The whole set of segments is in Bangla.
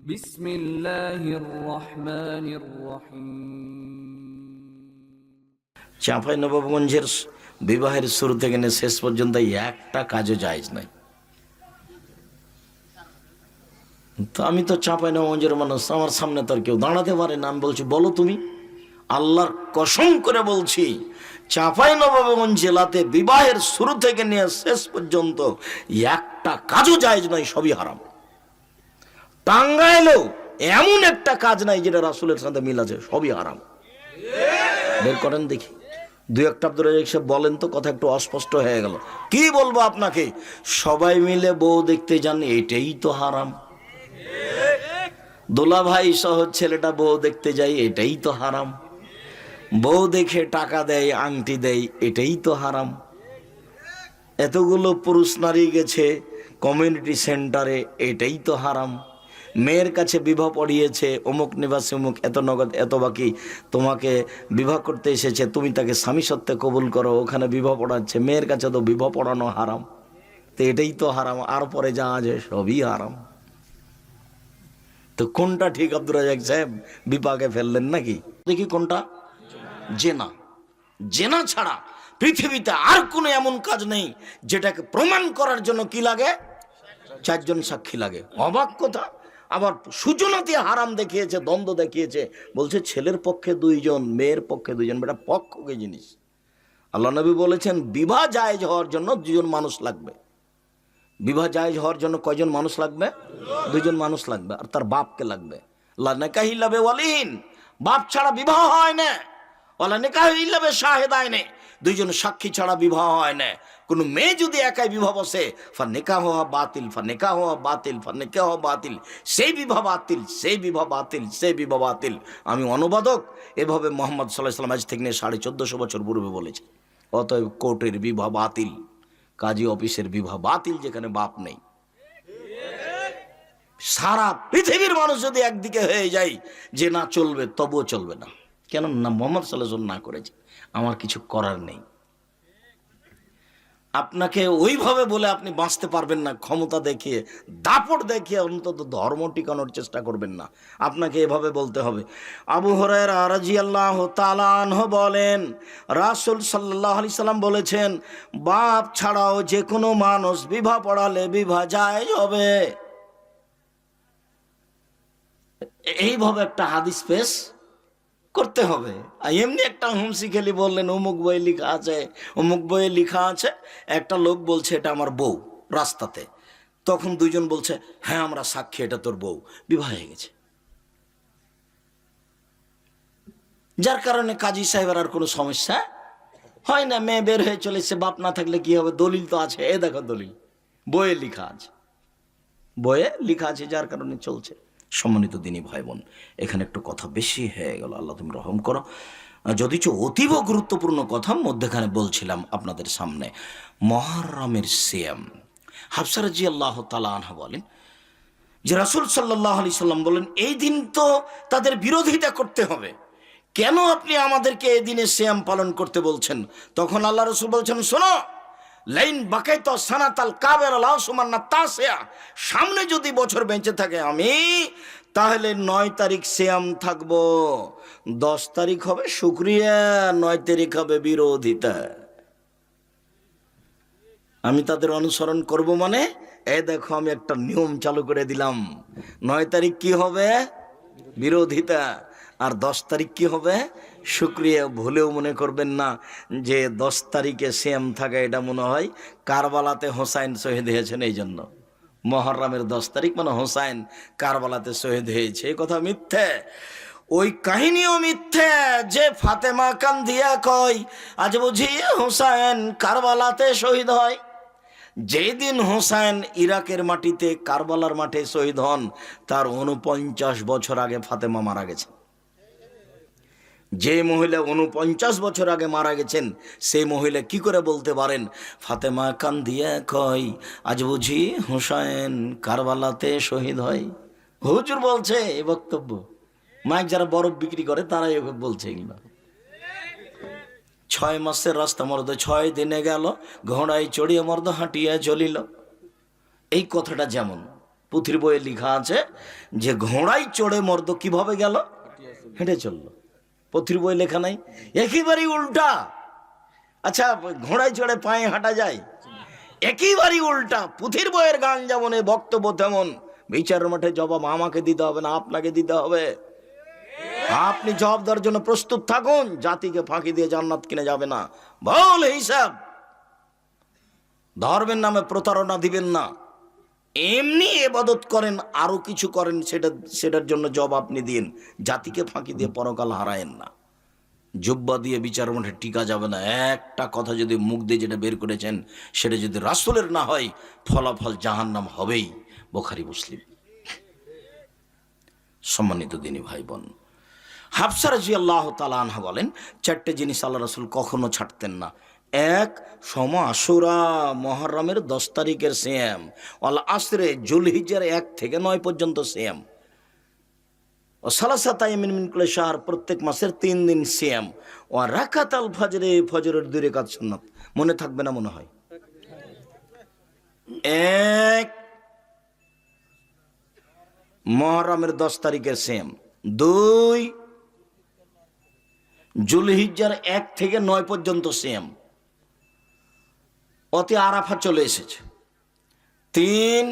بسم الله الرحمن الرحيم চাঁপাই নবাবগঞ্জের বিবাহের শুরু থেকে নিয়ে শেষ পর্যন্ত একটা কাজও জায়জ নাই তো আমি তো চাঁপাই নবাবগঞ্জের মানুষ আমার সামনে তো আর কেউ দাঁড়াতে পারে না আমি বলছি বলো তুমি আল্লাহর কসম করে বলছি চাঁপাই নবাবগঞ্জ জেলাতে বিবাহের শুরু থেকে নিয়ে শেষ পর্যন্ত একটা কাজও জায়জ নয় সবই হারাম টাঙ্গাইলেও এমন একটা কাজ নাই যেটা রাসুলের সাথে মিল আছে, সবই হারাম। বের করেন দেখি। দুই একটা আব্দুল রাজাক বলেন তো, কথা একটু অস্পষ্ট হয়ে গেল। কি বলব আপনাকে? সবাই মিলে বউ দেখতে যান, এটাই তো হারাম। দোলা ভাই সহ ছেলেটা বউ দেখতে যাই এটাই তো হারাম। বউ দেখে টাকা দেয়, আংটি দেয়, এটাই তো হারাম। এতগুলো পুরুষ নারী গেছে কমিউনিটি সেন্টারে এটাই তো হারাম। মেয়ের কাছে বিবাহ পড়িয়েছে, অমুক নিবাসী, অমুক এত নগদ, এত বাকি, তোমাকে বিবাহ করতে এসেছে, তুমি তাকে স্বামী সত্ত্বে কবুল করো, ওখানে বিবাহ পড়াচ্ছে, মেয়ের কাছে তো বিবাহ পড়ানো হারাম। তো এটাই তো হারাম, আর পরে যা আছে সবই হারাম। তো কোনটা ঠিক আব্দুর রাজাক সাহেব? বিপাকে ফেললেন নাকি? দেখি কোনটা? জেনা। জেনা ছাড়া পৃথিবীতে আর কোনো এমন কাজ নেই, যেটাকে প্রমাণ করার জন্য কি লাগে? চারজন সাক্ষী লাগে। অবাক কথা? আবার সূচনাতে হারাম দেখিয়েছে, দ্বন্দ্ব দেখিয়েছে। বলছে, ছেলের পক্ষে দুইজন, মেয়ের পক্ষে দুইজন, বেটা পক্ষকে জিনিস? আল্লাহ নবী বলেছেন, বিবাহ জায়েজ হওয়ার জন্য দুজন মানুষ লাগবে। বিবাহ জায়েজ হওয়ার জন্য কয়জন মানুষ লাগবে? দুজন মানুষ লাগবে, আর তার বাপকে লাগবে। লাবে ওয়ালিহীন বাপ ছাড়া বিবাহ হয় না। ওলা নেকাহি লাবে নে দুইজন সাক্ষী ছাড়া বিবাহ হয় না। কোনো মেয়ে যদি একাই বিবাহ বসে, ফা নেকা হওয়া বাতিল, ফা নেকা হওয়া বাতিল, ফা নেকা হওয়া বাতিল সেই বিবাহ বাতিল সেই বিবাহ বাতিল সেই বিবাহ বাতিল। আমি অনুবাদক, এভাবে মোহাম্মদ সাল্লাহ সাল্লাম আজ থেকে নিয়ে সাড়ে চোদ্দশো বছর পূর্বে বলেছে অতএব কোর্টের বিবাহ বাতিল, কাজী অফিসের বিবাহ বাতিল যেখানে বাপ নেই। সারা পৃথিবীর মানুষ যদি একদিকে হয়ে যায়, যে না চলবে তবুও চলবে না। কেন না মোহাম্মদ সাল্লাহ না করেছে। আমার কিছু করার নেই। আপনাকে ওইভাবে বলে আপনি বাঁচতে পারবেন না, ক্ষমতা দেখিয়ে, দাপট দেখিয়ে অন্তত ধর্ম টিকানোর চেষ্টা করবেন না। আপনাকে এভাবে বলতে হবে। আবু হরের রাজি আল্লাহ তালানহ বলেন, রাসুল সাল্লাহ আলি সাল্লাম বলেছেন, বাপ ছাড়াও যে কোনো মানুষ বিবাহ পড়ালে বিবাহ যায় হবে। এইভাবে একটা হাদিস পেশ করতে হবে। আর এমনি একটা হুমসি খেলি বললেন, অমুক বইয়ে লেখা আছে, অমুক বইয়ে লেখা আছে, একটা লোক বলছে, এটা আমার বউ রাস্তাতে। তখন দুইজন বলছে হ্যাঁ আমরা সাক্ষী, এটা তোর বউ। বিবাহ হয়ে গেছে। যার কারণে কাজী সাহেবের আর কোনো সমস্যা হয় না। মেয়ে বের হয়ে চলেছে বাপ না থাকলে কি হবে? দলিল তো আছে। এ দেখো দলিল। বইয়ে লেখা আছে। বইয়ে লেখা আছে, যার কারণে চলছে। সম্মানিত দিনী ভাই বোন, এখানে একটু কথা বেশি হয়ে গেল। আল্লাহ তুমি রহম করো। যদিচ অতীব গুরুত্বপূর্ণ কথা মধ্যেখানে বলছিলাম আপনাদের সামনে। মহারামের সিএম হাফসারাজি আল্লাহ তালা আনহা বলেন, যে রাসুল সাল্লাহ আলি সাল্লাম বলেন, এই দিন তো তাদের বিরোধিতা করতে হবে। কেন আপনি আমাদেরকে এই দিনে শ্যাম পালন করতে বলছেন? তখন আল্লাহ রসুল বলছেন, শোনো লাইন বাকাই তো সানাতাল কাবের আল্লাহ সুমান্না তাসেয়া। সামনে যদি বছর বেঁচে থাকে আমি, তাহলে নয় তারিখ শ্যাম থাকব। দশ তারিখ হবে শুক্রিয়া, নয় তারিখ হবে বিরোধিতা। আমি তাদের অনুসরণ করব মানে এ দেখো আমি একটা নিয়ম চালু করে দিলাম। নয় তারিখ কি হবে? বিরোধিতা। আর দশ তারিখ কি হবে? শুক্রিয়া, ভুলেও মনে করবেন না যে দশ তারিখে সেম থাকা এটা মনে হয় কারবালাতে হোসাইন শহীদ হয়েছেন এই জন্য। মহরমের দশ তারিখ মানে হোসাইন কারবালাতে শহীদ হয়েছে। এই কথা মিথ্যে। ওই কাহিনীও মিথ্যে যে ফাতেমা কান্দিয়া কয়, আজ বুঝি হোসাইন কারবালাতে শহীদ হয়। যেদিন হোসাইন ইরাকের মাটিতে, কারবালার মাঠে শহীদ হন, তার উনপঞ্চাশ বছর আগে ফাতেমা মারা গেছে যে মহিলা উনপঞ্চাশ বছর আগে মারা গেছেন, সেই মহিলা কি করে বলতে পারেন? ফাতেমা কান্দিয়া কয়, আজ বুঝি হোসাইন কারবালাতে শহীদ হয়। হুজুর বলছে এই বক্তব্য। মাইক যারা বরফ বিক্রি করে, তারাই ওকে বলছে এগুলো। ছয় মাসের রাস্তা মর্দ, ছয় দিনে গেল, ঘোড়ায় চড়িয়ে মর্দ, হাঁটিয়া চলিল। এই কথাটা যেমন পুথির বইয়ে লেখা আছে, যে ঘোড়ায় চড়ে মর্দ কীভাবে গেল? হেঁটে চলল। পুথির বই লেখা নাই। একেবারেই উল্টা। আচ্ছা ঘোড়ায় চড়ে পায়ে হাঁটা যায়। একেবারেই উল্টা। পুথির বইয়ের গান যেমন এই বক্তব্য তেমন। বিচার মাঠে জবাব আমাকে দিতে হবে না, আপনাকে দিতে হবে। আপনি জবাব দেওয়ার জন্য প্রস্তুত থাকুন। জাতিকে ফাঁকি দিয়ে জান্নাত কিনে যাবে না। বল হিসাব। ধর্মের নামে প্রতারণা দিবেন না। এমনি এবাদত করেন, আরও কিছু করেন, সেটা, সেটার জন্য জব আপনি দিন জাতিকে ফাঁকি দিয়ে পরকাল হারায়েন না। জুব্বা দিয়ে বিচার মাঠে টিকা যাবে না। একটা কথা যদি মুখ দিয়ে যেটা বের করেছেন, সেটা যদি রাসুলের না হয়, ফলাফল জাহান্নাম হবেই, বোখারি, মুসলিম। সম্মানিত দিনী ভাই বোন হাফসা রাজি আল্লাহ তালানহা বলেন, চারটে জিনিস আল্লাহ রসুল কখনো ছাড়তেন না। এক সম আশুরা মহরমের দশ তারিখের সেম অল আসরে জুলহিজের এক থেকে নয় পর্যন্ত সেম ও সালাসা তাইমিন মিনকুলে শাহর প্রত্যেক মাসের তিন দিন সিয়াম ও রাকাত আল ফজরে, ফজরের দুই রেখাত সুন্নাত। মনে থাকবে না, মনে হয়। এক মহরমের দশ তারিখের সেম দুই জুলহিজ্জার এক থেকে নয় পর্যন্ত সেম অতি আরাফা চলে এসেছে। তিন,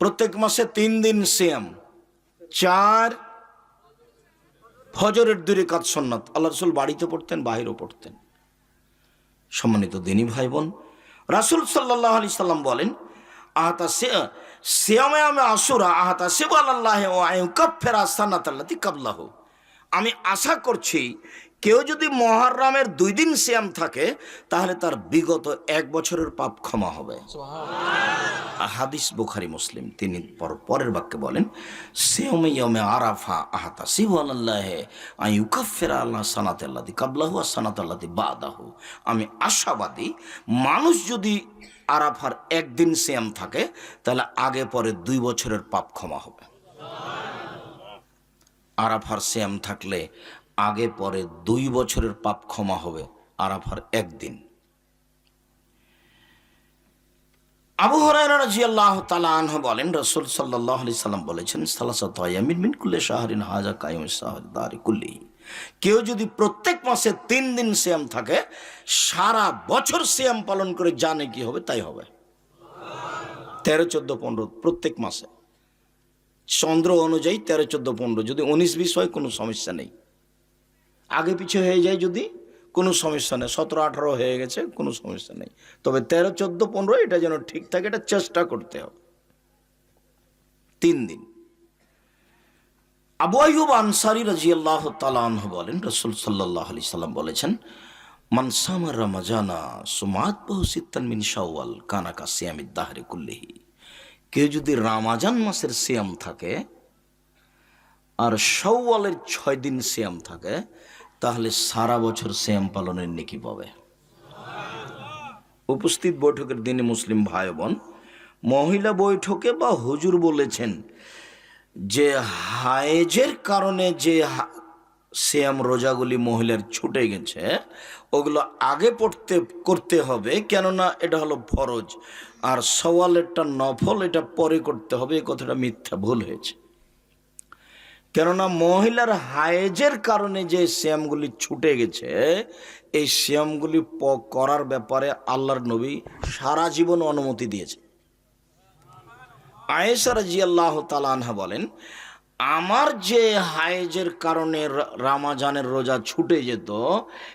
প্রত্যেক মাসে তিন দিন সেম চার, ফজরের দূরে কাজ সন্ন্যত। আল্লাহ রসুল বাড়িতে পড়তেন, বাহিরও পড়তেন। সম্মানিত দিনী ভাই বোন রাসুল সাল্লাহ আলি সাল্লাম বলেন, আহাতা সে শ্যামে আমি আসুরা আহাতা সেব আল্লাহ কাফেরা সান্নাত আল্লাহ কাবলাহ। আমি আশা করছি কেউ যদি মহারামের দুই দিন শ্যাম থাকে তাহলে তার বিগত এক বছরের পাপ ক্ষমা হবে। হাদিস বুখারি মুসলিম। তিনি পর পরের বাক্যে বলেন সেওমে ইয়মে আরাফা আহাতা সিহু আল্লাহ আই ইউকাফেরা আল্লাহ সানাত আল্লাদি কাবলাহু আর সানাত আল্লাদি বাদাহু। আমি আশাবাদী মানুষ যদি আরাফার একদিন সেম থাকে তাহলে আগে পরে দুই বছরের পাপ ক্ষমা হবে। আরাফার সেম থাকলে আগে পরে দুই বছরের পাপ ক্ষমা হবে আরাফার একদিন। আবু হরাইরা রাদিয়াল্লাহু তাআলা আনহু বলেন, রাসূল সাল্লাম বলেছেন মিন হাজা কেউ যদি প্রত্যেক মাসে তিন দিন সিয়াম থাকে, সারা বছর সিয়াম পালন করে জানে কি হবে, তাই হবে। তেরো, চোদ্দ, পনেরো, প্রত্যেক মাসে। চন্দ্র অনুযায়ী তেরো, চোদ্দ, পনেরো। যদি উনিশ, বিশ হয়, কোনো সমস্যা নেই। আগে পিছে হয়ে যায় যদি, কোনো সমস্যা নেই। সতেরো, আঠারো হয়ে গেছে, কোনো সমস্যা নেই। তবে তেরো, চোদ্দ, পনেরো, এটা যেন ঠিক থাকে, এটা চেষ্টা করতে হবে। তিন দিন। আবু আইয়ুব আনসারি রাজিয়াল্লাহ তালাহ বলেন, রসুল সাল্লাহ আলি সাল্লাম বলেছেন মানসামার রামাজানা সুমাত বহু সিত্তান মিন শাওয়াল কানাকা সিয়ামিদ দাহরে কুল্লিহি। কেউ যদি রামাজান মাসের সিয়াম থাকে আর সওয়ালের ছয় দিন সিয়াম থাকে, তাহলে সারা বছর সিয়াম পালনের নেকি পাবে। উপস্থিত বৈঠকের দিনে মুসলিম ভাই বোন, মহিলা বৈঠকে বা হুজুর বলেছেন যে হায়েজের কারণে যে সিয়াম রোজাগুলি মহিলার ছুটে গেছে, ওগুলো আগে পড়তে, করতে হবে, কেননা এটা হলো ফরজ। আর সওয়াল সওয়ালেরটা নফল, এটা পরে করতে হবে এই কথাটা মিথ্যা ভুল হয়েছে। কেননা মহিলার হায়েজের কারণে যে শ্যামগুলি ছুটে গেছে, এই শ্যামগুলি করার ব্যাপারে আল্লাহর নবী সারা জীবন অনুমতি দিয়েছে। আয়েশা রাজি তালা আনহা বলেন আমার যে হায়েজের কারণে রামাজানের রোজা ছুটে যেত,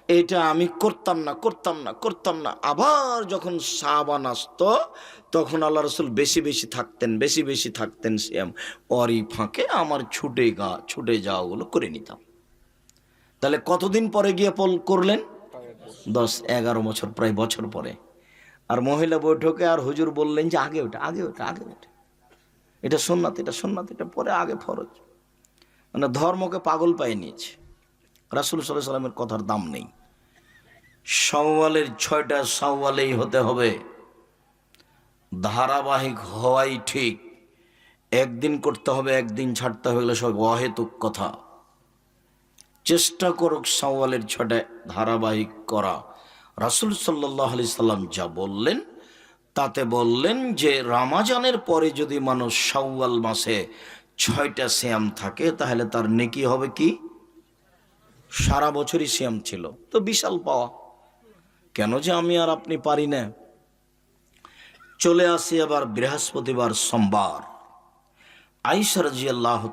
এটা আমি করতাম না করতাম না করতাম না। আবার যখন সাবান আসতো, তখন আল্লাহ রসুল বেশি বেশি থাকতেন, বেশি বেশি থাকতেন শ্যাম অরি ফাঁকে আমার ছুটে গা, ছুটে যাওয়াগুলো করে নিতাম। তাহলে কতদিন পরে গিয়ে পল করলেন? দশ, এগারো বছর, প্রায় বছর পরে। আর মহিলা বৈঠকে আর হুজুর বললেন যে আগে ওটা আগে ওটা আগে ওটা এটা সোননাথ এটা সোননাথ এটা পরে আগে ফরজ। মানে ধর্মকে পাগল পায়ে নিয়েছে। রাসুল সাল্লাহ সাল্লামের কথার দাম নেই। সওয়ালের ছয়টা সওয়ালেই হতে হবে। ধারাবাহিক হওয়াই ঠিক। একদিন করতে হবে, একদিন ছাড়তে হবে সব অহেতুক কথা। চেষ্টা করুক সওয়ালের ছটা ধারাবাহিক করা। রাসুল সাল্লাহ আলি সাল্লাম যা বললেন তাতে বললেন যে, রামাজানের পরে যদি মানুষ শাওয়াল মাসে ছয়টা শ্যাম থাকে, তাহলে তার নেকি হবে কি? সারা বছরই শ্যাম ছিল। তো বিশাল পাওয়া। কেন যে আমি আর আপনি পারি না? চলে আসি আবার বৃহস্পতিবার সোমবার। আইসার জি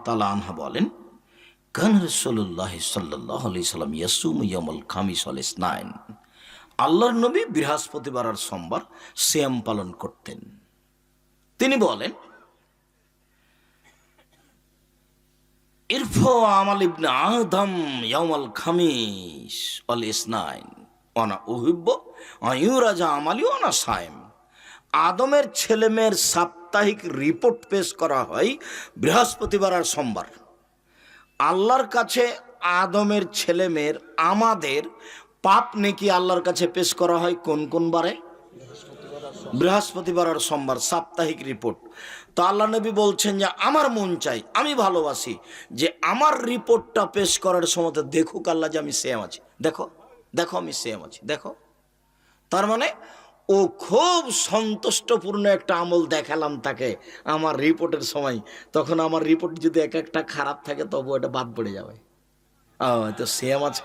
তালা আনহা বলেন, কান রসল্লাহ সাল্লাহ আলি সাল্লাম ইয়াসুম ইয়ামুল খামিস আল আল্লাহর নবী বৃহস্পতিবার আর সোমবার শ্যাম পালন করতেন। তিনি বলেন, ইরফো আমাল ইবনে আদম ইয়ামাল খামিস অল ইসনাইন অনা উহিব্ব অয়ুরাজা আমালি অনা সাইম। আদমের ছেলেমেয়ের সাপ্তাহিক রিপোর্ট পেশ করা হয় বৃহস্পতিবার আর সোমবার। আল্লাহর কাছে আদমের ছেলেমেয়ের, আমাদের পাপ নেকি আল্লাহর কাছে পেশ করা হয় কোন কোন বারে? বৃহস্পতিবার আর সোমবার, সাপ্তাহিক রিপোর্ট। তো আল্লাহ নবী বলছেন যে, আমার মন চাই, আমি ভালোবাসি যে আমার রিপোর্টটা পেশ করার সময় দেখুক আল্লাহ যে আমি সেম আছি। দেখো দেখো আমি সেম আছি, দেখো। তার মানে ও খুব সন্তুষ্টপূর্ণ একটা আমল দেখালাম তাকে আমার রিপোর্টের সময়। তখন আমার রিপোর্ট যদি এক একটা খারাপ থাকে তবু এটা বাদ পড়ে যাবে। তো সেম আছে।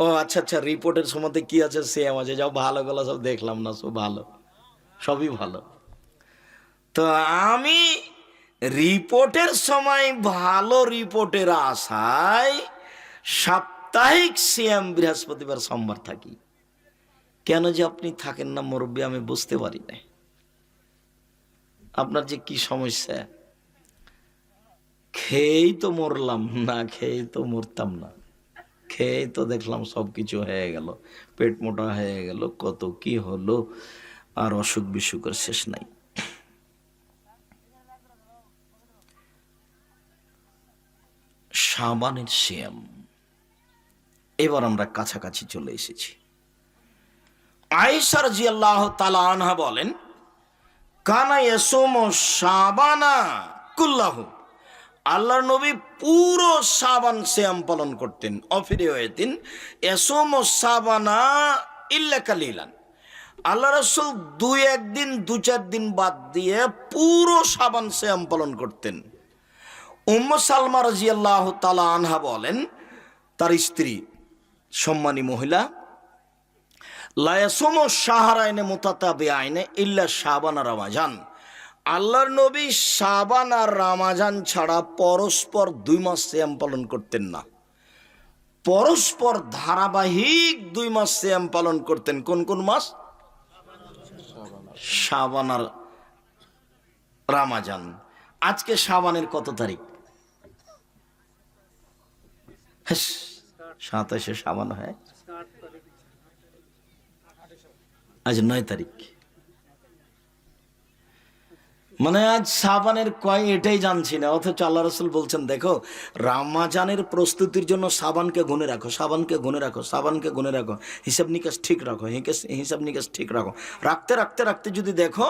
ও আচ্ছা আচ্ছা রিপোর্টের সময় কি আছে? সেম আছে, যাও ভালো গলা সব দেখলাম না, সব ভালো। সবই ভালো। তো আমি রিপোর্টের সময় ভালো রিপোর্টের আশায় সাপ্তাহিক সিএম বৃহস্পতিবার, সোমবার থাকি। কেন যে আপনি থাকেন না, মুরব্বী, আমি বুঝতে পারি না আপনার যে কি সমস্যা? খেয়েই তো মরলাম না, খেয়েই তো মরতাম না। খেয়েই তো দেখলাম সব কিছু হয়ে গেল। পেট মোটা হয়ে গেল, কত কি হলো, আর অসুখ বিসুখের শেষ নাই। সাবানের শ্যাম। এবার আমরা কাছাকাছি চলে এসেছি। আয়েশার জি আল্লাহ তালা আনহা বলেন, কানা এসোম সাবানা কুল্লাহ। আল্লাহর নবী পুরো সাবান শ্যাম পালন করতেন, অফিরে হয়েতেন এসোম সাবানা ইল্লা কালিলান। আল্লাহ রসুল দুই একদিন, দু চার দিন বাদ দিয়ে পুরো সাবান শ্যাম পালন করতেন। উম্ম সালমা রাজি আল্লাহ তালা আনহা বলেন, তার স্ত্রী সম্মানী মহিলা লায়াসুম সাহারায়নে মোতাতাবে আইনে ইল্লা সাবান রামাজান। আল্লাহর নবী সাবান আর রামাজান ছাড়া পরস্পর দুই মাস শ্যাম পালন করতেন না। পরস্পর ধারাবাহিক দুই মাস শ্যাম পালন করতেন। কোন কোন মাস? সাবান আর রামাজান। আজকে সাবানের কত তারিখ? সাতাশে সাবান হয়। আজ নয় তারিখ। মানে আজ সাবানের কয় এটাই জানছি না, অথচ আল্লাহ রসুল বলছেন, দেখো, রামাজানের প্রস্তুতির জন্য সাবানকে গুনে রাখো, সাবানকে গুনে রাখো, সাবানকে গুনে রাখো, হিসাব নিকাশ ঠিক রাখো হিসাব নিকাশ ঠিক রাখো। রাখতে রাখতে রাখতে যদি দেখো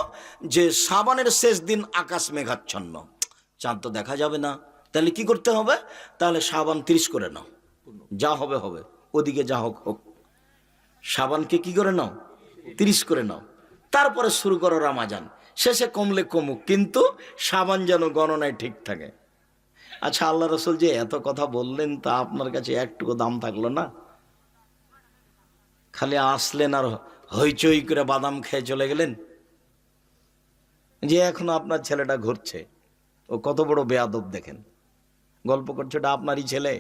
যে সাবানের শেষ দিন আকাশ মেঘাচ্ছন্ন, চাঁদ তো দেখা যাবে না, তাহলে কি করতে হবে? তাহলে সাবান তিরিশ করে নাও, যা হবে হবে, ওদিকে যা হোক হোক। সাবানকে কি করে নাও? তিরিশ করে নাও। তারপরে শুরু করো রামাজান। শেষে কমলে কমুক, কিন্তু সাবান যেন গণনায় ঠিক থাকে। আচ্ছা আল্লাহ রসুল যে এত কথা বললেন, তা আপনার কাছে একটুকু দাম থাকল না? খালি আসলেন আর হইচই করে বাদাম খেয়ে চলে গেলেন? যে এখন আপনার ছেলেটা ঘুরছে, ও কত বড় বেয়াদব দেখেন। গল্প করছে ওটা আপনারই ছেলে?